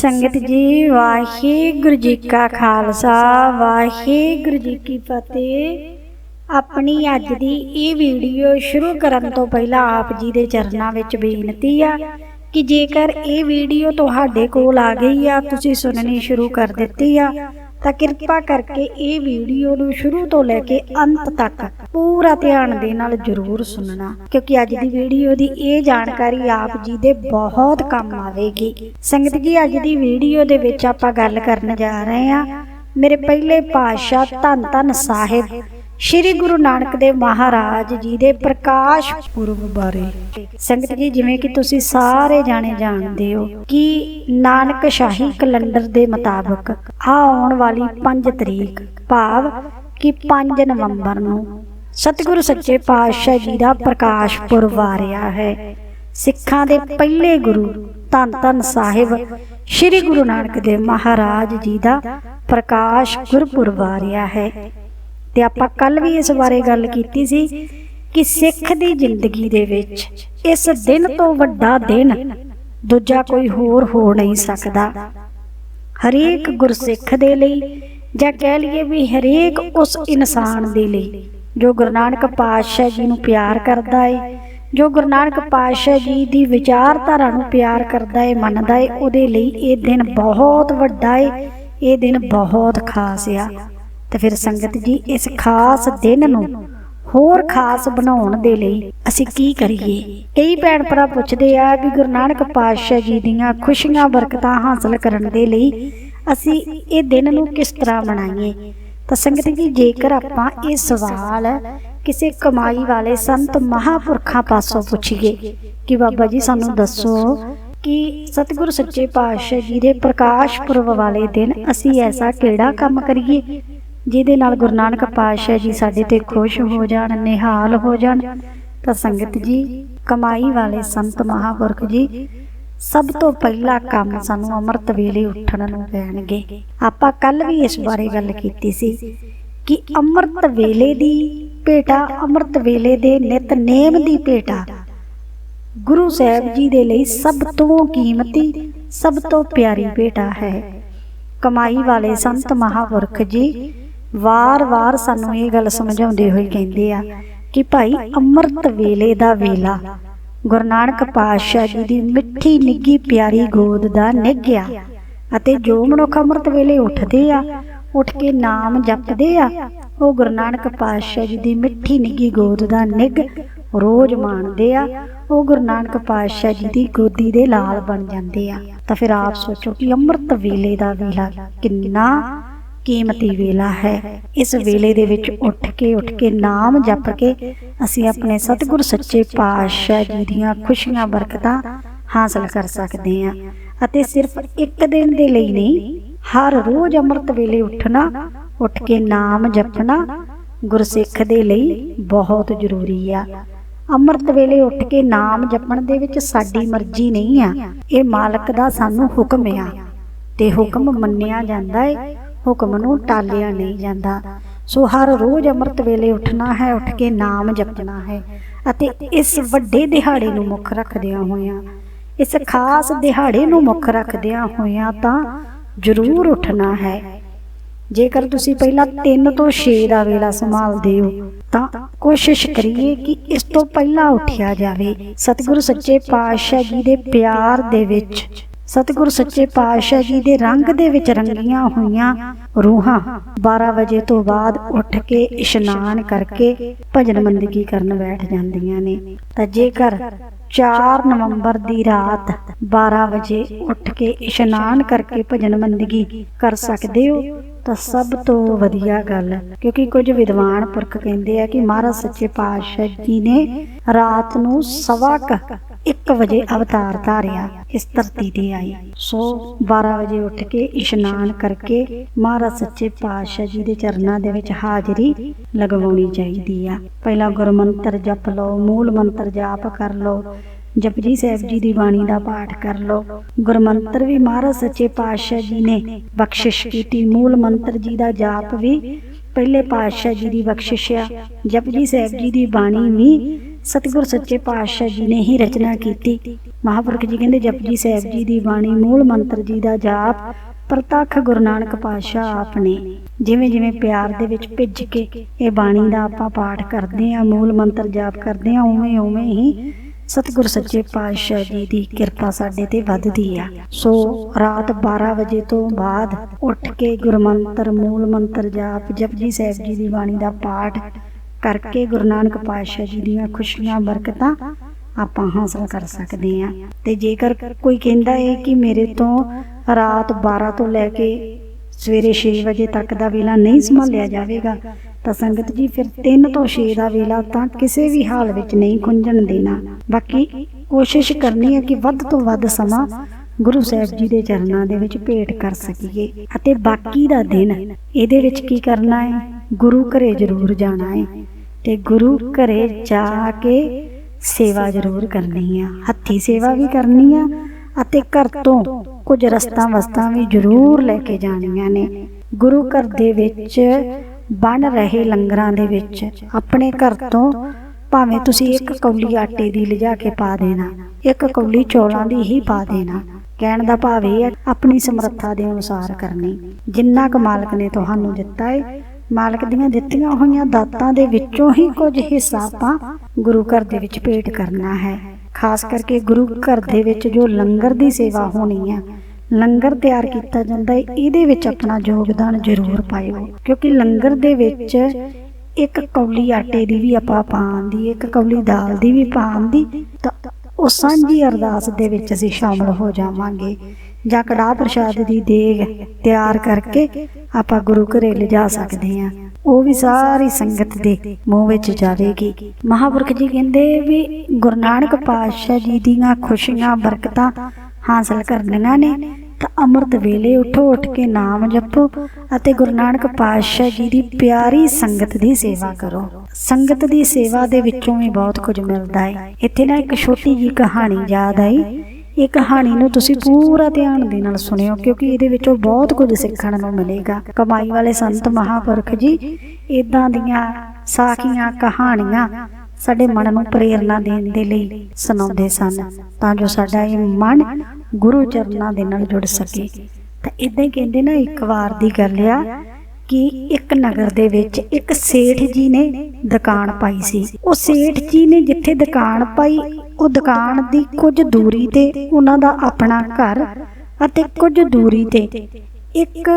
ਸੰਗਤ ਜੀ, ਵਾਹਿਗੁਰੂ ਜੀ ਕਾ ਖਾਲਸਾ, ਵਾਹਿਗੁਰੂ ਜੀ ਕੀ ਫਤਿਹ। ਆਪਣੀ ਅੱਜ ਦੀ ਇਹ ਵੀਡੀਓ ਸ਼ੁਰੂ ਕਰਨ ਤੋਂ ਪਹਿਲਾਂ ਆਪ ਜੀ ਦੇ ਚਰਨਾਂ ਵਿੱਚ ਬੇਨਤੀ ਆ ਕਿ ਜੇਕਰ ਇਹ ਵੀਡੀਓ ਤੁਹਾਡੇ ਕੋਲ ਆ ਗਈ ਆ, ਤੁਸੀਂ ਸੁਣਨੀ ਸ਼ੁਰੂ ਕਰ ਦਿੱਤੀ ਆ ਤਾਂ ਕਿਰਪਾ ਕਰਕੇ ਇਹ ਵੀਡੀਓ ਨੂੰ ਸ਼ੁਰੂ ਤੋਂ ਲੈ ਕੇ ਅੰਤ ਤੱਕ ਪੂਰਾ ਧਿਆਨ ਦੇ ਨਾਲ ਜ਼ਰੂਰ ਸੁਣਨਾ, ਕਿਉਂਕਿ ਅੱਜ ਦੀ ਵੀਡੀਓ ਦੀ ਇਹ ਜਾਣਕਾਰੀ ਆਪ ਜੀ ਦੇ ਬਹੁਤ ਕੰਮ ਆਵੇਗੀ। ਸੰਗਤ ਜੀ, ਅੱਜ ਦੀ ਵੀਡੀਓ ਦੇ ਵਿੱਚ ਆਪਾਂ ਗੱਲ ਕਰਨ ਜਾ ਰਹੇ ਹਾਂ। ਮੇਰੇ ਪਹਿਲੇ ਪਾਤਸ਼ਾਹ ਧੰਨ ਧੰਨ ਸਾਹਿਬ ਸ਼੍ਰੀ ਗੁਰੂ ਨਾਨਕ ਦੇਵ ਮਹਾਰਾਜ ਜੀ ਦੇ ਪ੍ਰਕਾਸ਼ ਪੁਰਬ ਬਾਰੇ। ਸੰਗਤ ਜੀ, ਜਿਵੇਂ ਕਿ ਤੁਸੀਂ ਸਾਰੇ ਜਾਣੇ ਜਾਣਦੇ ਹੋ ਕਿ ਨਾਨਕ ਸ਼ਾਹੀ ਕੈਲੰਡਰ ਦੇ ਮੁਤਾਬਕ ਆਉਣ ਵਾਲੀ 5 ਤਰੀਕ, ਭਾਵ ਕਿ 5 ਨਵੰਬਰ ਨੂੰ ਸਤਿਗੁਰੂ ਸੱਚੇ ਪਾਤਸ਼ਾਹ ਜੀ ਦਾ ਪ੍ਰਕਾਸ਼ ਪੁਰਬ ਆ ਰਿਹਾ ਹੈ। ਸਿੱਖਾਂ ਦੇ ਪਹਿਲੇ ਗੁਰੂ ਧੰਨ ਧੰਨ ਸਾਹਿਬ ਸ਼੍ਰੀ ਗੁਰੂ ਨਾਨਕ ਦੇਵ ਮਹਾਰਾਜ ਜੀ ਦਾ ਪ੍ਰਕਾਸ਼ ਗੁਰਪੁਰਬ ਆ ਰਿਹਾ ਹੈ। ਤੇ ਆਪਾਂ ਕੱਲ ਵੀ ਇਸ ਬਾਰੇ ਗੱਲ ਕੀਤੀ ਸੀ ਕਿ ਸਿੱਖ ਦੀ ਜ਼ਿੰਦਗੀ ਦੇ ਵਿੱਚ ਇਸ ਦਿਨ ਤੋਂ ਵੱਡਾ ਦਿਨ ਦੂਜਾ ਕੋਈ ਹੋਰ ਹੋ ਨਹੀਂ ਸਕਦਾ। ਹਰੇਕ ਗੁਰਸਿੱਖ ਦੇ ਲਈ ਜਾਂ ਕਹਿ ਲਈਏ ਵੀ ਹਰੇਕ ਉਸ ਇਨਸਾਨ ਦੇ ਲਈ ਜੋ ਗੁਰੂ ਨਾਨਕ ਪਾਤਸ਼ਾਹ ਜੀ ਨੂੰ ਪਿਆਰ ਕਰਦਾ ਏ, ਜੋ ਗੁਰੂ ਨਾਨਕ ਪਾਤਸ਼ਾਹ ਜੀ ਦੀ ਵਿਚਾਰਧਾਰਾ ਨੂੰ ਪਿਆਰ ਕਰਦਾ ਏ, ਮੰਨਦਾ ਏ, ਉਹਦੇ ਲਈ ਇਹ ਦਿਨ ਬਹੁਤ ਵੱਡਾ ਏ, ਇਹ ਦਿਨ ਬਹੁਤ ਖਾਸ ਆ। ਤੇ ਫਿਰ ਸੰਗਤ ਜੀ ਇਸ ਖਾਸ ਦਿਨ ਨੂੰ ਹੋਰ ਖਾਸ ਬਣਾਉਣ ਦੇ ਲਈ ਅਸੀਂ ਕੀ ਕਰੀਏ? ਕਈ ਭੈਣ ਭਰਾ ਪੁੱਛਦੇ ਆ ਵੀ ਗੁਰੂ ਨਾਨਕ ਪਾਤਸ਼ਾਹ ਜੀ ਦੀਆਂ ਖੁਸ਼ੀਆਂ, ਬਰਕਤਾਂ ਹਾਸਲ ਕਰਨ ਦੇ ਲਈ ਅਸੀਂ ਇਹ ਦਿਨ ਨੂੰ ਕਿਸ ਤਰ੍ਹਾਂ ਮਨਾਈਏ? ਤਾਂ ਸੰਗਤ ਜੀ, ਜੇਕਰ ਆਪਾਂ ਇਹ ਸਵਾਲ ਕਿਸੇ ਕਮਾਈ ਵਾਲੇ ਸੰਤ ਮਹਾਪੁਰਖਾਂ ਪਾਸੋਂ ਪੁੱਛੀਏ ਕਿ ਬਾਬਾ ਜੀ ਸਾਨੂੰ ਦੱਸੋ ਕਿ ਸਤਿਗੁਰ ਸੱਚੇ ਪਾਤਸ਼ਾਹ ਜੀ ਦੇ ਪ੍ਰਕਾਸ਼ ਪੁਰਬ ਵਾਲੇ ਦਿਨ ਅਸੀਂ ਐਸਾ ਕਿਹੜਾ ਕੰਮ ਕਰੀਏ? ਜਿਹਦੇ ਨਾਲ ਗੁਰੂ ਨਾਨਕ ਪਾਤਸ਼ਾਹ ਜੀ ਸਾਡੇ ਤੇ ਖੁਸ਼ ਹੋ ਜਾਣ, ਨਿਹਾਲ ਹੋ ਜਾਣ, ਤਾਂ ਸੰਗਤ ਜੀ, ਕਮਾਈ ਵਾਲੇ ਸੰਤ ਮਹਾਪੁਰਖ ਜੀ, ਸਭ ਤੋਂ ਪਹਿਲਾ ਕੰਮ ਸਾਨੂੰ ਅੰਮ੍ਰਿਤ ਵੇਲੇ ਉੱਠਣ ਨੂੰ ਕਹਿਣਗੇ ਆਪਾਂ ਕੱਲ ਵੀ ਇਸ ਬਾਰੇ ਗੱਲ ਕੀਤੀ ਸੀ ਕਿ ਅੰਮ੍ਰਿਤ ਵੇਲੇ ਦੀ ਭੇਟਾ, ਅੰਮ੍ਰਿਤ ਵੇਲੇ ਦੇ ਨਿਤਨੇਮ ਦੀ ਭੇਟਾ, ਗੁਰੂ ਸਾਹਿਬ ਜੀ ਦੇ ਲਈ ਸਭ ਤੋਂ ਕੀਮਤੀ, ਸਭ ਤੋਂ ਪਿਆਰੀ ਭੇਟਾ ਹੈ। ਕਮਾਈ ਵਾਲੇ ਸੰਤ ਮਹਾਪੁਰਖ ਜੀ ਵਾਰ-ਵਾਰ ਸਾਨੂੰ ਇਹ ਗੱਲ ਸਮਝਾਉਂਦੇ ਹੋਏ ਕਹਿੰਦੇ ਆ ਕਿ ਭਾਈ ਅੰਮ੍ਰਿਤ ਵੇਲੇ ਦਾ ਵੇਲਾ। ਗੁਰੂ ਨਾਨਕ ਪਾਤਸ਼ਾਹ ਜੀ ਦੀ ਮਿੱਠੀ ਨਿੱਗੀ ਪਿਆਰੀ ਗੋਦ ਦਾ ਨਿੱਘਿਆ ਅਤੇ ਜੋ ਮਨੁੱਖ ਅੰਮ੍ਰਿਤ ਵੇਲੇ ਉੱਠਦੇ ਆ, ਉੱਠ ਕੇ ਨਾਮ ਜਪਦੇ ਆ, ਉਹ ਗੁਰੂ ਨਾਨਕ ਪਾਤਸ਼ਾਹ ਜੀ ਦੀ ਮਿੱਠੀ ਨਿੱਗੀ ਗੋਦ ਦਾ ਨਿੱਘ ਰੋਜ਼ ਮਾਣਦੇ ਆ, ਉਹ ਗੁਰੂ ਨਾਨਕ ਪਾਤਸ਼ਾਹ ਜੀ ਦੀ ਗੋਦੀ ਦੇ ਲਾਲ ਬਣ ਜਾਂਦੇ ਆ। ਤਾਂ ਫਿਰ ਆਪ ਸੋਚੋ ਕਿ ਅੰਮ੍ਰਿਤ ਵੇਲੇ ਦਾ ਵੇਲਾ ਕਿੰਨਾ ਕੀਮਤੀ ਵੇਲਾ ਹੈ। ਇਸ ਵੇਲੇ ਦੇ ਵਿੱਚ ਉੱਠ ਕੇ ਉੱਠ ਕੇ ਨਾਮ ਜਪ ਕੇ ਅਸੀਂ ਆਪਣੇ ਸਤਿਗੁਰ ਸੱਚੇ ਪਾਤਸ਼ਾਹ ਜੀ ਦੀਆਂ ਖੁਸ਼ੀਆਂ, ਬਰਕਤਾਂ ਹਾਸਲ ਕਰ ਸਕਦੇ ਹਾਂ। ਅਤੇ ਸਿਰਫ ਇੱਕ ਦਿਨ ਦੇ ਲਈ ਨਹੀਂ, ਹਰ ਰੋਜ਼ ਅੰਮ੍ਰਿਤ ਵੇਲੇ ਉੱਠਣਾ, ਉੱਠ ਕੇ ਨਾਮ ਜਪਣਾ ਗੁਰਸਿੱਖ ਦੇ ਲਈ ਬਹੁਤ ਜ਼ਰੂਰੀ ਆ। ਅੰਮ੍ਰਿਤ ਵੇਲੇ ਉੱਠ ਕੇ ਨਾਮ ਜਪਣ ਦੇ ਵਿੱਚ ਸਾਡੀ ਮਰਜ਼ੀ ਨਹੀਂ ਆ। ਇਹ ਮਾਲਕ ਦਾ ਸਾਨੂੰ ਹੁਕਮ ਆ। ਤੇ ਹੁਕਮ ਮੰਨਿਆ ਜਾਂਦਾ ਹੈ ਹੁਕਮ ਨੂੰ ਟਾਲਿਆ ਨਹੀਂ ਜਾਂਦਾ। ਸੋ ਹਰ ਰੋਜ਼ ਅੰਮ੍ਰਿਤ ਵੇਲੇ ਉੱਠਣਾ ਹੈ, ਉੱਠ ਕੇ ਨਾਮ ਜਪਣਾ ਹੈ ਅਤੇ ਇਸ ਵੱਡੇ ਦਿਹਾੜੇ ਨੂੰ ਮੁੱਖ ਰੱਖਦਿਆਂ ਹੋਇਆਂ, ਇਸ ਖਾਸ ਦਿਹਾੜੇ ਨੂੰ ਮੁੱਖ ਰੱਖਦਿਆਂ ਹੋਇਆਂ ਤਾਂ ਜ਼ਰੂਰ ਉੱਠਣਾ ਹੈ। ਜੇਕਰ ਤੁਸੀਂ ਪਹਿਲਾਂ 3 ਤੋਂ 6 ਦਾ ਵੇਲਾ ਸੰਭਾਲਦੇ ਹੋ, ਤਾਂ ਕੋਸ਼ਿਸ਼ ਕਰੀਏ ਕਿ ਇਸ ਤੋਂ ਪਹਿਲਾਂ ਉੱਠਿਆ ਜਾਵੇ। ਸਤਿਗੁਰੂ ਸੱਚੇ ਪਾਤਸ਼ਾਹ ਜੀ ਦੇ ਪਿਆਰ ਦੇ ਵਿੱਚ ਸਤਿਗੁਰੂ ਸੱਚੇ ਪਾਤਸ਼ਾਹ ਜੀ ਦੇ ਰੰਗ ਦੇ ਵਿੱਚ ਰੰਗੀਆਂ ਹੋਈਆਂ ਰੂਹਾਂ। 12 ਵਜੇ ਤੋਂ ਬਾਅਦ ਉੱਠ ਕੇ ਇਸ਼ਨਾਨ ਕਰਕੇ ਭਜਨ ਬੰਦਗੀ ਕਰਨ ਬੈਠ ਜਾਂਦੀਆਂ ਨੇ। ਤਾਂ ਜੇਕਰ 4 ਨਵੰਬਰ ਦੀ ਰਾਤ 12 ਵਜੇ ਉੱਠ ਕੇ ਇਸ਼ਨਾਨ ਕਰਕੇ ਭਜਨ ਬੰਦਗੀ ਕਰ ਸਕਦੇ ਹੋ, ਤਾਂ ਸਭ ਤੋਂ ਵਧੀਆ ਗੱਲ, ਕਿਉਂਕਿ ਕੁਝ ਵਿਦਵਾਨ ਪੁਰਖ ਕਹਿੰਦੇ ਆ ਕਿ ਮਹਾਰਾਜ ਸੱਚੇ ਪਾਤਸ਼ਾਹ ਜੀ ਨੇ ਰਾਤ ਨੂੰ ਸਵਾ ਕ 1 ਵਜੇ ਅਵਤਾਰ ਧਾਰਿਆ ਇਸ ਧਰਤੀ ਤੇ ਆਏ ਸੋ 12 ਵਜੇ ਉੱਠ ਕੇ ਇਸ਼ਨਾਨ ਕਰਕੇ ਮਹਾਰਾਜ ਸੱਚੇ ਪਾਤਸ਼ਾਹ ਜੀ ਦੇ ਚਰਨਾਂ ਦੇ ਵਿੱਚ ਹਾਜ਼ਰੀ ਲਗਵਾਉਣੀ ਚਾਹੀਦੀ ਆ। ਪਹਿਲਾਂ ਗੁਰਮੰਤਰ ਜਪ ਲਓ, ਮੂਲ ਮੰਤਰ ਜਾਪ ਕਰ ਲਓ, ਜਪਜੀ ਸਾਹਿਬ ਜੀ ਦੀ ਬਾਣੀ ਦਾ ਪਾਠ ਕਰ ਲਓ। ਗੁਰਮੰਤਰ ਵੀ ਮਹਾਰਾਜ ਸੱਚੇ ਪਾਤਸ਼ਾਹ ਜੀ ਨੇ ਬਖਸ਼ਿਸ਼ ਕੀਤੀ। ਮੂਲ ਮੰਤਰ ਜੀ ਦਾ ਜਾਪ ਵੀ ਪਹਿਲੇ ਪਾਤਸ਼ਾਹ ਜੀ ਦੀ ਬਖਸ਼ਿਸ਼ ਆ। ਜਪਜੀ ਸਾਹਿਬ ਜੀ ਦੀ ਬਾਣੀ ਵੀ ਸਤਿਗੁਰ ਸੱਚੇ ਪਾਤਸ਼ਾਹ ਜੀ ਨੇ ਹੀ ਰਚਨਾ ਕੀਤੀ। ਮਹਾਂਪੁਰਖ ਜੀ ਕਹਿੰਦੇ ਜਪਜੀ ਸਾਹਿਬ ਜੀ ਦੀ ਬਾਣੀ ਮੂਲ ਮੰਤਰ ਜੀ ਦਾ ਜਾਪ ਪ੍ਰਤੱਖ ਗੁਰੂ ਨਾਨਕ ਪਾਤਸ਼ਾਹ ਆਪ ਨੇ। ਜਿਵੇਂ ਜਿਵੇਂ ਪਿਆਰ ਦੇ ਵਿੱਚ ਭਿੱਜ ਕੇ ਇਹ ਬਾਣੀ ਦਾ ਆਪਾਂ ਪਾਠ ਕਰਦੇ ਆ ਮੂਲ ਮੰਤਰ ਜਾਪ ਕਰਦੇ ਆ ਉਵੇਂ ਉਵੇਂ ਹੀ ਸਤਿਗੁਰ ਸੱਚੇ ਪਾਤਸ਼ਾਹ ਜੀ ਦੀ ਕਿਰਪਾ ਸਾਡੇ ਤੇ ਵੱਧਦੀ ਆ। ਸੋ ਰਾਤ 12 ਵਜੇ ਤੋਂ ਬਾਅਦ ਉੱਠ ਕੇ ਗੁਰਮੰਤਰ, ਮੂਲ ਮੰਤਰ, ਜਾਪ ਜਪਜੀ ਸਾਹਿਬ ਜੀ ਦੀ ਬਾਣੀ ਦਾ ਪਾਠ ਕਰਕੇ ਗੁਰੂ ਨਾਨਕ ਪਾਤਸ਼ਾਹ ਜੀ ਦੀਆਂ ਖੁਸ਼ੀਆਂ, ਬਰਕਤਾਂ ਆਪਾਂ ਹਾਸਲ ਕਰ ਸਕਦੇ ਆ ਤੇ ਜੇਕਰ ਕੋਈ ਕਹਿੰਦਾ ਹੈ ਕਿ ਮੇਰੇ ਤੋਂ ਰਾਤ 12 ਤੋਂ ਲੈ ਕੇ ਸਵੇਰੇ 6 ਵਜੇ ਤੱਕ ਦਾ ਵੇਲਾ ਨਹੀਂ ਸੰਭਾਲਿਆ ਜਾਵੇਗਾ, ਤਾਂ ਸੰਗਤ ਜੀ ਫਿਰ 3 ਤੋਂ 6 ਦਾ ਵੇਲਾ ਤਾਂ ਕਿਸੇ ਵੀ ਹਾਲ ਵਿੱਚ ਨਹੀਂ ਖੁੰਝਣ ਦੇਣਾ। ਬਾਕੀ ਕੋਸ਼ਿਸ਼ ਕਰਨੀ ਹੈ ਕਿ ਵੱਧ ਤੋਂ ਵੱਧ ਸਮਾਂ ਗੁਰੂ ਸਾਹਿਬ ਜੀ ਦੇ ਚਰਨਾਂ ਦੇ ਵਿੱਚ ਭੇਟ ਕਰ ਸਕੀਏ। ਅਤੇ ਬਾਕੀ ਦਾ ਦਿਨ ਇਹਦੇ ਵਿੱਚ ਕੀ ਕਰਨਾ ਹੈ ਗੁਰੂ ਘਰੇ ਜ਼ਰੂਰ ਜਾਣਾ ਹੈ ਤੇ ਗੁਰੂ ਘਰੇ ਜਾ ਕੇ ਸੇਵਾ ਜ਼ਰੂਰ ਕਰਨੀ ਆ। ਹੱਥੀ ਸੇਵਾ ਵੀ ਕਰਨੀ ਆ ਅਤੇ ਘਰ ਤੋਂ ਕੁਝ ਰਸਤਾਂ ਵਸਤਾਂ ਵੀ ਜ਼ਰੂਰ ਲੈ ਕੇ ਜਾਣੀਆਂ ਨੇ। ਗੁਰੂ ਘਰ ਦੇ ਵਿੱਚ ਬਣ ਰਹੇ ਲੰਗਰਾਂ ਦੇ ਵਿੱਚ ਆਪਣੇ ਘਰ ਤੋਂ ਭਾਵੇਂ ਤੁਸੀਂ ਇੱਕ ਕੌਲੀ ਆਟੇ ਦੀ ਲਿਜਾ ਕੇ ਪਾ ਦੇਣਾ, ਇੱਕ ਕੌਲੀ ਚੌਲਾਂ ਦੀ ਹੀ ਪਾ ਦੇਣਾ, ਕਹਿਣ ਦਾ ਭਾਵ ਇਹ ਹੈ ਆਪਣੀ ਸਮਰੱਥਾ ਦੇ ਅਨੁਸਾਰ ਕਰਨੀ। ਜਿੰਨਾ ਕੁ ਮਾਲਕ ਨੇ ਤੁਹਾਨੂੰ ਦਿੱਤਾ ਹੈ ਮਾਲਕ ਦੀਆਂ ਦਿੱਤੀਆਂ ਹੋਈਆਂ ਦਾਤਾਂ ਦੇ ਵਿੱਚੋਂ ਹੀ ਕੁਝ ਹਿੱਸਾ ਆਪਾਂ ਗੁਰੂ ਘਰ ਦੇ ਵਿੱਚ ਭੇਟ ਕਰਨਾ ਹੈ। ਖਾਸ ਕਰਕੇ ਗੁਰੂ ਘਰ ਦੇ ਵਿੱਚ ਜੋ ਲੰਗਰ ਦੀ ਸੇਵਾ ਹੋਣੀ ਹੈ ਲੰਗਰ ਤਿਆਰ ਕੀਤਾ ਜਾਂਦਾ ਹੈ ਇਹਦੇ ਵਿੱਚ ਆਪਣਾ ਯੋਗਦਾਨ ਜ਼ਰੂਰ ਪਾਇਓ। ਕਿਉਂਕਿ ਲੰਗਰ ਦੇ ਵਿੱਚ ਇੱਕ ਕੌਲੀ ਆਟੇ ਦੀ ਵੀ ਆਪਾਂ ਪਾਉਣ ਦੀ, ਇੱਕ ਕੌਲੀ ਦਾਲ ਦੀ ਵੀ ਪਾਉਣ ਦੀ, ਤਾਂ ਉਹ ਸਾਂਝੀ ਅਰਦਾਸ ਦੇ ਵਿੱਚ ਅਸੀਂ ਸ਼ਾਮਲ ਹੋ ਜਾਵਾਂਗੇ। ਜਾਂ ਕੜਾਹ ਪ੍ਰਸ਼ਾਦ ਦੀ ਦੇਗ ਤਿਆਰ ਕਰਕੇ ਆਪਾਂ ਗੁਰੂ ਘਰੇ ਲਿਜਾ ਸਕਦੇ ਹਾਂ। ਉਹ ਵੀ ਸਾਰੀ ਸੰਗਤ ਦੇ ਮੂੰਹ ਵਿੱਚ ਜਾਵੇਗੀ। ਮਹਾਂਪੁਰਖ ਜੀ ਕਹਿੰਦੇ ਵੀ ਗੁਰੂ ਨਾਨਕ ਪਾਤਸ਼ਾਹ ਜੀ ਦੀਆਂ ਖੁਸ਼ੀਆਂ, ਬਰਕਤਾਂ ਹਾਸਲ ਕਰਨੀਆਂ ਨੇ, ਤਾਂ ਅੰਮ੍ਰਿਤ ਵੇਲੇ ਉਠੋ, ਉੱਠ ਕੇ ਨਾਮ ਜਪੋ ਅਤੇ ਗੁਰੂ ਨਾਨਕ ਪਾਤਸ਼ਾਹ ਜੀ ਦੀ ਪਿਆਰੀ ਸੰਗਤ ਦੀ ਸੇਵਾ ਕਰੋ। ਸੰਗਤ ਦੀ ਸੇਵਾ ਦੇ ਵਿੱਚੋਂ ਵੀ ਬਹੁਤ ਕੁਝ ਮਿਲਦਾ ਹੈ। ਇੱਥੇ ਨਾ ਇੱਕ ਛੋਟੀ ਜੀ ਕਹਾਣੀ ਯਾਦ ਆਈ। ਇਹ ਕਹਾਣੀ ਨੂੰ ਤੁਸੀਂ ਪੂਰਾ ਧਿਆਨ ਦੇ ਨਾਲ ਸੁਣਿਓ, ਕਿਉਂਕਿ ਇਹਦੇ ਵਿੱਚੋਂ ਬਹੁਤ ਕੁਝ ਸਿੱਖਣ ਨੂੰ ਮਿਲੇਗਾ। ਕਮਾਈ ਵਾਲੇ ਸੰਤ ਮਹਾਪੁਰਖ ਜੀ ਇਦਾਂ ਦੀਆਂ ਸਾਖੀਆਂ, ਕਹਾਣੀਆਂ ਸਾਡੇ ਮਨ ਨੂੰ ਪ੍ਰੇਰਣਾ ਦੇਣ ਦੇ ਲਈ ਸੁਣਾਉਂਦੇ ਸਨ, ਤਾਂ ਜੋ ਸਾਡਾ ਇਹ ਮਨ ਗੁਰੂ ਚਰਨਾਂ ਦੇ ਨਾਲ ਜੁੜ ਸਕੇ। ਤਾਂ ਇਦਾਂ ਹੀ ਕਹਿੰਦੇ ਨਾ, ਇੱਕ ਵਾਰ ਦੀ ਗੱਲ ਆ ਕਿ ਇੱਕ ਨਗਰ ਦੇ ਵਿੱਚ ਇੱਕ ਸੇਠ ਜੀ ਨੇ ਦੁਕਾਨ ਪਾਈ ਸੀ। ਉਹ ਸੇਠ ਜੀ ਨੇ ਜਿੱਥੇ ਦੁਕਾਨ ਪਾਈ, ਉਹ ਦੁਕਾਨ ਦੀ ਕੁਝ ਦੂਰੀ ਤੇ ਉਹਨਾਂ ਦਾ ਆਪਣਾ ਘਰ ਅਤੇ ਕੁਝ ਦੂਰੀ ਤੇ ਇੱਕ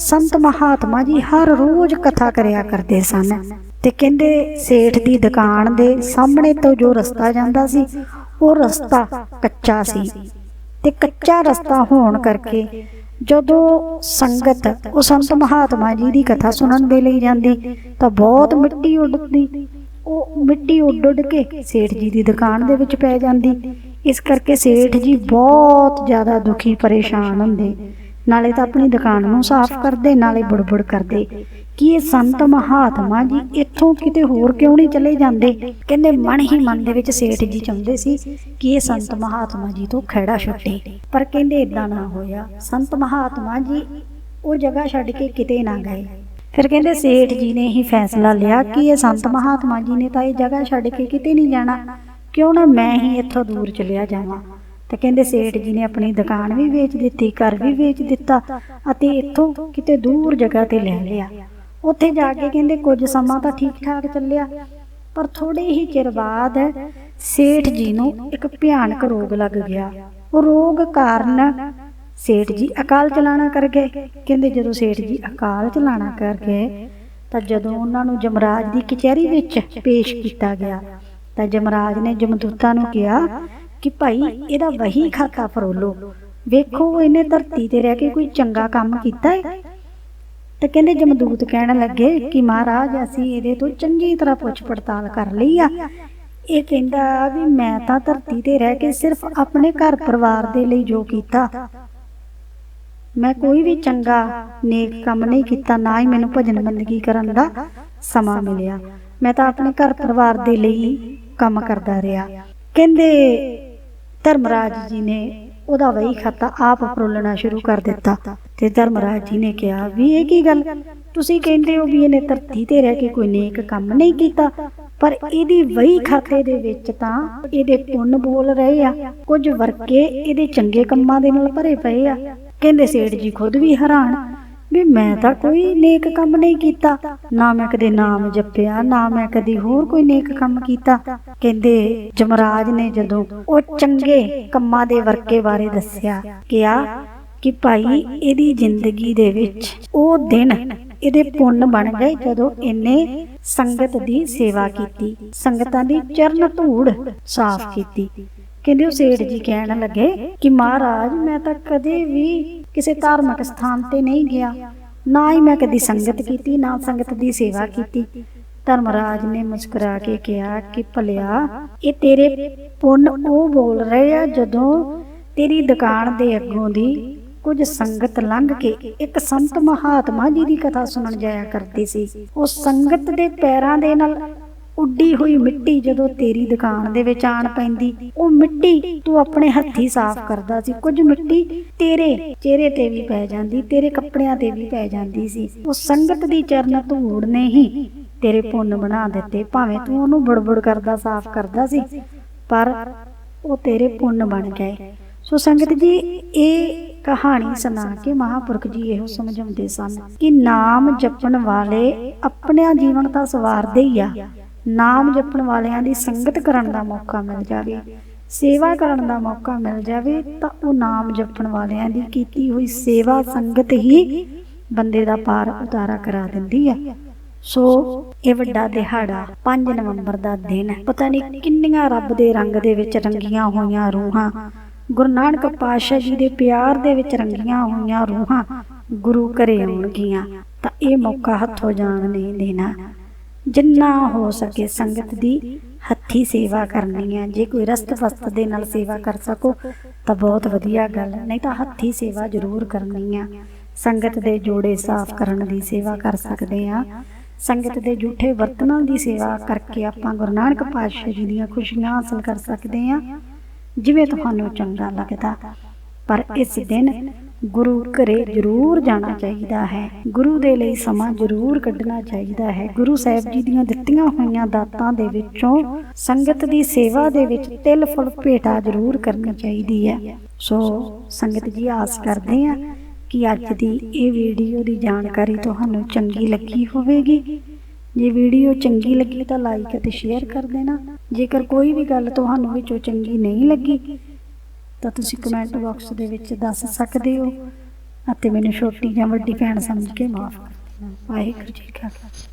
ਸੰਤ ਮਹਾਤਮਾ ਜੀ ਹਰ ਰੋਜ਼ ਕਥਾ ਕਰਿਆ ਕਰਦੇ ਸਨ ਤੇ ਕਹਿੰਦੇ ਸੇਠ ਦੀ ਦੁਕਾਨ ਦੇ ਸਾਹਮਣੇ ਤੋਂ ਜੋ ਰਸਤਾ ਜਾਂਦਾ ਸੀ, ਉਹ ਰਸਤਾ ਕੱਚਾ ਸੀ ਤੇ ਕੱਚਾ ਰਸਤਾ ਹੋਣ ਕਰਕੇ ਜਦੋਂ ਸੰਗਤ ਉਹ ਸੰਤ ਮਹਾਤਮਾ ਜੀ ਦੀ ਕਥਾ ਸੁਣਨ ਦੇ ਲਈ ਜਾਂਦੀ, ਤਾਂ ਬਹੁਤ ਮਿੱਟੀ ਉੱਡਦੀ। ਉਹ ਮਿੱਟੀ ਉੱਡ ਉੱਡ ਕੇ ਸੇਠ ਜੀ ਦੀ ਦੁਕਾਨ ਦੇ ਵਿੱਚ ਪੈ ਜਾਂਦੀ। ਇਸ ਕਰਕੇ ਸੇਠ ਜੀ ਬਹੁਤ ਜ਼ਿਆਦਾ ਦੁਖੀ, ਪਰੇਸ਼ਾਨ ਹੁੰਦੇ। ਨਾਲੇ ਤਾਂ ਆਪਣੀ ਦੁਕਾਨ ਨੂੰ ਸਾਫ਼ ਕਰਦੇ, ਨਾਲੇ ਬੁੜਬੁੜ ਕਰਦੇ। ਕਿ ਇਹ ਸੰਤ ਮਹਾਤਮਾ ਜੀ ਇੱਥੋਂ ਕਿਤੇ ਹੋਰ ਕਿਉਂ ਨਹੀਂ ਚਲੇ ਜਾਂਦੇ? ਕਹਿੰਦੇ ਮਨ ਹੀ ਮਨ ਦੇ ਵਿੱਚ ਸੇਠ ਜੀ ਚਾਹੁੰਦੇ ਸੀ ਕਿ ਇਹ ਸੰਤ ਮਹਾਤਮਾ ਜੀ ਤੋਂ ਖਹਿੜਾ ਛੁੱਟੇ। ਪਰ ਕਹਿੰਦੇ ਇਦਾਂ ਨਾ ਹੋਇਆ। ਸੰਤ ਮਹਾਤਮਾ ਜੀ ਉਹ ਜਗ੍ਹਾ ਛੱਡ ਕੇ ਕਿਤੇ ਨਾ ਗਏ। ਫਿਰ ਕਹਿੰਦੇ ਸੇਠ ਜੀ ਨੇ ਹੀ ਫੈਸਲਾ ਲਿਆ ਕਿ ਇਹ ਸੰਤ ਮਹਾਤਮਾ ਜੀ ਨੇ ਤਾਂ ਇਹ ਜਗ੍ਹਾ ਛੱਡ ਕੇ ਕਿਤੇ ਨਹੀਂ ਜਾਣਾ। ਕਿਉਂ ਨਾ ਮੈਂ ਹੀ ਇੱਥੋਂ ਦੂਰ ਚਲਿਆ ਜਾਵਾਂ। ਤੇ ਕਹਿੰਦੇ ਸੇਠ ਜੀ ਨੇ ਆਪਣੀ ਦੁਕਾਨ ਵੀ ਵੇਚ ਦਿੱਤੀ, ਘਰ ਵੀ ਵੇਚ ਦਿੱਤਾ ਅਤੇ ਇੱਥੋਂ ਕਿਤੇ ਦੂਰ ਜਗ੍ਹਾ ਤੇ ਲੈ ਲਿਆ। ਉੱਥੇ ਜਾ ਕੇ ਕਹਿੰਦੇ ਕੁਝ ਸਮਾਂ ਤਾਂ ਠੀਕ ਠਾਕ ਚੱਲਿਆ। ਪਰ ਥੋੜੇ ਹੀ ਚਿਰ ਬਾਅਦ ਸੇਠ ਜੀ ਨੂੰ ਇੱਕ ਭਿਆਨਕ ਰੋਗ ਲੱਗ ਗਿਆ। ਉਹ ਰੋਗ ਕਾਰਨ ਸੇਠ ਜੀ ਅਕਾਲ ਚਲਾਣਾ ਕਰ ਗਏ। ਕਹਿੰਦੇ ਜਦੋਂ ਸੇਠ ਜੀ ਅਕਾਲ ਚਲਾਣਾ ਕਰ ਗਏ ਤਾਂ ਜਦੋਂ ਉਹਨਾਂ ਨੂੰ ਜਮਰਾਜ ਦੀ ਕਚਹਿਰੀ ਵਿੱਚ ਪੇਸ਼ ਕੀਤਾ ਗਿਆ। ਤਾਂ ਜਮਰਾਜ ਨੇ ਜਮਦੂਤਾਂ ਨੂੰ ਕਿਹਾ ਕਿ ਭਾਈ ਇਹਦਾ ਵਹੀ ਖਾਤਾ ਫਰੋਲੋ। ਵੇਖੋ ਇਹਨੇ ਧਰਤੀ ਤੇ ਰਹਿ ਕੇ ਕੋਈ ਚੰਗਾ ਕੰਮ ਕੀਤਾ ਹੈ ਤੇ ਕਹਿੰਦੇ ਜਮਦੂਤ ਕਹਿਣ ਲੱਗੇ ਕਿ ਮਹਾਰਾਜ, ਅਸੀਂ ਇਹਦੇ ਤੋਂ ਚੰਗੀ ਤਰ੍ਹਾਂ ਪੁੱਛ ਪੜਤਾਲ ਕਰ ਲਈ ਆ। ਇਹ ਕਹਿੰਦਾ ਵੀ ਮੈਂ ਤਾਂ ਧਰਤੀ ਤੇ ਰਹਿ ਕੇ ਸਿਰਫ ਆਪਣੇ ਘਰ ਪਰਿਵਾਰ ਦੇ ਲਈ ਜੋ ਕੀਤਾ, ਮੈਂ ਕੋਈ ਵੀ ਚੰਗਾ, ਨੇਕ ਕੰਮ ਨਹੀਂ ਕੀਤਾ, ਨਾ ਹੀ ਮੈਨੂੰ ਭਜਨ ਬੰਦਗੀ ਕਰਨ ਦਾ ਸਮਾਂ ਮਿਲਿਆ। ਮੈਂ ਤਾਂ ਆਪਣੇ ਘਰ ਪਰਿਵਾਰ ਦੇ ਲਈ ਕੰਮ ਕਰਦਾ ਰਿਹਾ। ਕਹਿੰਦੇ ਧਰਮਰਾਜ ਜੀ ਨੇ ਉਹਦਾ ਵਹੀ ਖਾਤਾ ਆਪ ਫਰੋਲਣਾ ਸ਼ੁਰੂ ਕਰ ਦਿੱਤਾ। ਤੇ ਧਰਮਰਾਜ ਜੀ ਨੇ ਕਿਹਾ ਵੀ ਇਹ ਕੀ ਗੱਲ? ਤੁਸੀਂ ਕਹਿੰਦੇ ਹੋ ਵੀ ਇਹਨੇ ਧਰਤੀ ਤੇ ਰਹਿ ਕੇ ਕੋਈ ਨੇਕ ਕੰਮ ਨਹੀਂ ਕੀਤਾ, ਪਰ ਇਹਦੀ ਵਹੀ ਖਾਤੇ ਦੇ ਵਿੱਚ ਤਾਂ ਇਹਦੇ ਪੁੰਨ ਬੋਲ ਰਹੇ ਆ। ਕੁਝ ਵਰਕੇ ਇਹਦੇ ਚੰਗੇ ਕੰਮਾਂ ਦੇ ਨਾਲ ਭਰੇ ਪਏ ਆ। ਕਹਿੰਦੇ ਸੇਠ ਜੀ ਖੁਦ ਵੀ ਹੈਰਾਨ ਵੀ ਮੈਂ ਤਾਂ ਕੋਈ ਨੇਕ ਕੰਮ ਨਹੀਂ ਕੀਤਾ। ਨਾ ਮੈਂ ਕਦੇ ਨਾਮ ਜਪਿਆ, ਨਾ ਮੈਂ ਕਦੀ ਹੋਰ ਕੋਈ ਨੇਕ ਕੰਮ ਕੀਤਾ। ਕਹਿੰਦੇ ਜਮਰਾਜ ਨੇ ਜਦੋਂ ਉਹ ਚੰਗੇ ਕੰਮਾਂ ਦੇ ਵਰਕੇ ਬਾਰੇ ਦੱਸਿਆ, ਕਿਹਾ ਕਿ ਭਾਈ ਇਹਦੀ ਜ਼ਿੰਦਗੀ ਦੇ ਵਿੱਚ ਉਹ ਦਿਨ ਇਹਦੇ ਪੁੰਨ ਬਣ ਗਏ ਜਦੋਂ ਇਹਨੇ ਸੰਗਤ ਦੀ ਸੇਵਾ ਕੀਤੀ। ਸੰਗਤਾਂ ਦੀ ਚਰਨ ਧੂੜ ਸਾਫ਼ ਕੀਤੀ। ਕਹਿੰਦੇ ਉਹ ਸੇਠ ਜੀ ਕਹਿਣ ਲੱਗੇ ਕਿ ਮਹਾਰਾਜ, ਮੈਂ ਤਾਂ ਕਦੇ ਵੀ ਕਿਸੇ ਧਾਰਮਿਕ ਸਥਾਨ ਤੇ ਨਹੀਂ ਗਿਆ। ਨਾ ਹੀ ਮੈਂ ਕਦੀ ਸੰਗਤ ਕੀਤੀ, ਨਾ ਸੰਗਤ ਦੀ ਸੇਵਾ ਕੀਤੀ। ਧਰਮਰਾਜ ਨੇ ਮੁਸਕਰਾ ਕੇ ਕਿਹਾ ਕਿ ਭਲਿਆ, ਇਹ ਤੇਰੇ ਪੁੰਨ ਉਹ ਬੋਲ ਰਹੇ ਆ ਜਦੋਂ ਤੇਰੀ ਦੁਕਾਨ ਦੇ ਅੱਗੋਂ ਦੀ ਕੁਝ ਸੰਗਤ ਲੰਘ ਕੇ ਇੱਕ ਸੰਤ ਮਹਾਤਮਾ ਜੀ ਦੀ ਕਥਾ ਸੁਣਨ ਜਾਇਆ ਕਰਦੀ ਸੀ। ਉਹ ਸੰਗਤ ਦੇ ਪੈਰਾਂ ਦੇ ਨਾਲ ਉੱਡੀ ਹੋਈ ਮਿੱਟੀ ਜਦੋਂ ਤੇਰੀ ਦੁਕਾਨ ਦੇ ਵਿੱਚ ਆਣ ਪੈਂਦੀ, ਉਹ ਮਿੱਟੀ ਤੂੰ ਆਪਣੇ ਹੱਥੀ ਸਾਫ਼ ਕਰਦਾ ਸੀ। ਕੁਝ ਮਿੱਟੀ ਤੇਰੇ ਚਿਹਰੇ ਤੇ ਵੀ ਪੈ ਜਾਂਦੀ, ਤੇਰੇ ਕੱਪੜਿਆਂ ਤੇ ਵੀ ਪੈ ਜਾਂਦੀ ਸੀ। ਉਹ ਸੰਗਤ ਦੀ ਚਰਨ ਧੂੜ ਨੇ ਹੀ ਤੇਰੇ ਪੁੰਨ ਬਣਾ ਦਿੱਤੇ। ਭਾਵੇਂ ਤੂੰ ਉਹਨੂੰ ਬੜਬੜ ਕਰਦਾ, ਸਾਫ਼ ਕਰਦਾ ਸੀ, ਪਰ ਉਹ ਤੇਰੇ ਪੁੰਨ ਬਣ ਗਏ। ਸੋ ਸੰਗਤ ਜੀ, ਇਹ ਕਹਾਣੀ ਸੁਣਾ ਕੇ ਮਹਾਪੁਰਖ ਜੀ ਇਹੋ ਸਮਝਾਉਂਦੇ ਸਨ ਕਿ ਨਾਮ ਜਪਣ ਵਾਲੇ ਆਪਣਿਆ ਜੀਵਨ ਤਾਂ ਸਵਾਰਦੇ ਹੀ ਆ। ਨਾਮ ਜਪਣ ਵਾਲਿਆਂ ਦੀ ਸੰਗਤ ਕਰਨ ਦਾ ਮੌਕਾ ਮਿਲ ਜਾਵੇ। ਸੇਵਾ ਕਰਨ ਦਾ ਮੌਕਾ ਮਿਲ ਜਾਵੇ ਤਾਂ ਉਹ ਨਾਮ ਜਪਣ ਵਾਲਿਆਂ ਦੀ ਕੀਤੀ ਹੋਈ ਸੇਵਾ ਸੰਗਤ ਹੀ ਬੰਦੇ ਦਾ ਪਾਰ ਉਤਾਰਾ ਕਰਾ ਦਿੰਦੀ ਆ। ਸੋ ਇਹ ਵੱਡਾ ਦਿਹਾੜਾ 5 ਨਵੰਬਰ ਦਾ ਦਿਨ। ਹੈ ਪਤਾ ਨਹੀਂ ਕਿੰਨੀਆਂ ਰੱਬ ਦੇ ਰੰਗ ਦੇ ਵਿੱਚ ਰੰਗੀਆਂ ਹੋਈਆਂ ਰੂਹਾਂ। ਗੁਰੂ ਨਾਨਕ ਪਾਤਸ਼ਾਹ ਜੀ ਦੇ ਪਿਆਰ ਦੇ ਵਿੱਚ ਰੰਗੀਆਂ ਹੋਈਆਂ ਰੂਹਾਂ ਗੁਰੂ ਘਰੇ ਆਉਣਗੀਆਂ, ਤਾਂ ਇਹ ਮੌਕਾ ਹੱਥੋਂ ਜਾਣ ਨਹੀਂ ਦੇਣਾ। ਜਿੰਨਾ ਹੋ ਸਕੇ ਸੰਗਤ ਦੀ ਹੱਥੀ ਸੇਵਾ ਕਰਨੀ ਹੈ ਜੇ ਕੋਈ ਰਸਤ ਫਸਤ ਦੇ ਨਾਲ ਸੇਵਾ ਕਰ ਸਕੋ, ਤਾਂ ਬਹੁਤ ਵਧੀਆ ਗੱਲ। ਨਹੀਂ ਤਾਂ ਹੱਥੀ ਸੇਵਾ ਜ਼ਰੂਰ ਕਰਨੀ ਆ। ਸੰਗਤ ਦੇ ਜੋੜੇ ਸਾਫ਼ ਕਰਨ ਦੀ ਸੇਵਾ ਕਰ ਸਕਦੇ ਆ। ਸੰਗਤ ਦੇ ਝੂਠੇ ਬਰਤਨਾਂ ਦੀ ਸੇਵਾ ਕਰਕੇ ਆਪਾਂ ਗੁਰੂ ਨਾਨਕ ਪਾਤਸ਼ਾਹ ਜੀ ਦੀਆਂ ਖੁਸ਼ੀਆਂ ਹਾਸਲ ਕਰ ਸਕਦੇ ਆ। ਜਿਵੇਂ ਤੁਹਾਨੂੰ ਚੰਗਾ ਲੱਗਦਾ, ਪਰ ਇਸ ਦਿਨ ਗੁਰੂ ਘਰੇ ਜ਼ਰੂਰ ਜਾਣਾ ਚਾਹੀਦਾ ਹੈ। ਗੁਰੂ ਦੇ ਲਈ ਸਮਾਂ ਜ਼ਰੂਰ ਕੱਢਣਾ ਚਾਹੀਦਾ ਹੈ। ਗੁਰੂ ਸਾਹਿਬ ਜੀ ਦੀਆਂ ਦਿੱਤੀਆਂ ਹੋਈਆਂ ਦਾਤਾਂ ਦੇ ਵਿੱਚੋਂ ਸੰਗਤ ਦੀ ਸੇਵਾ ਦੇ ਵਿੱਚ ਤਿਲ ਫੁੱਲ ਭੇਟਾ ਜ਼ਰੂਰ ਕਰਨੀ ਚਾਹੀਦੀ ਹੈ। ਸੋ ਸੰਗਤ ਜੀ, ਆਸ ਕਰਦੇ ਹਾਂ ਕਿ ਅੱਜ ਦੀ ਇਹ ਵੀਡੀਓ ਦੀ ਜਾਣਕਾਰੀ ਤੁਹਾਨੂੰ ਚੰਗੀ ਲੱਗੀ ਹੋਵੇਗੀ। ਜੇ ਵੀਡੀਓ ਚੰਗੀ ਲੱਗੀ ਤਾਂ ਲਾਈਕ ਅਤੇ ਸ਼ੇਅਰ ਕਰ ਦੇਣਾ। ਜੇਕਰ ਕੋਈ ਵੀ ਗੱਲ ਤੁਹਾਨੂੰ ਵਿੱਚੋਂ ਚੰਗੀ ਨਹੀਂ ਲੱਗੀ, ਤਾਂ ਤੁਸੀਂ ਕਮੈਂਟ ਬਾਕਸ ਦੇ ਵਿੱਚ ਦੱਸ ਸਕਦੇ ਹੋ ਅਤੇ ਮੈਨੂੰ ਛੋਟੀ ਜਾਂ ਵੱਡੀ ਭੈਣ ਸਮਝ ਕੇ ਮਾਫ ਕਰ ਦੇਣਾ। ਵਾਹਿਗੁਰੂ ਜੀ ਕਾ ਖਾਲਸਾ।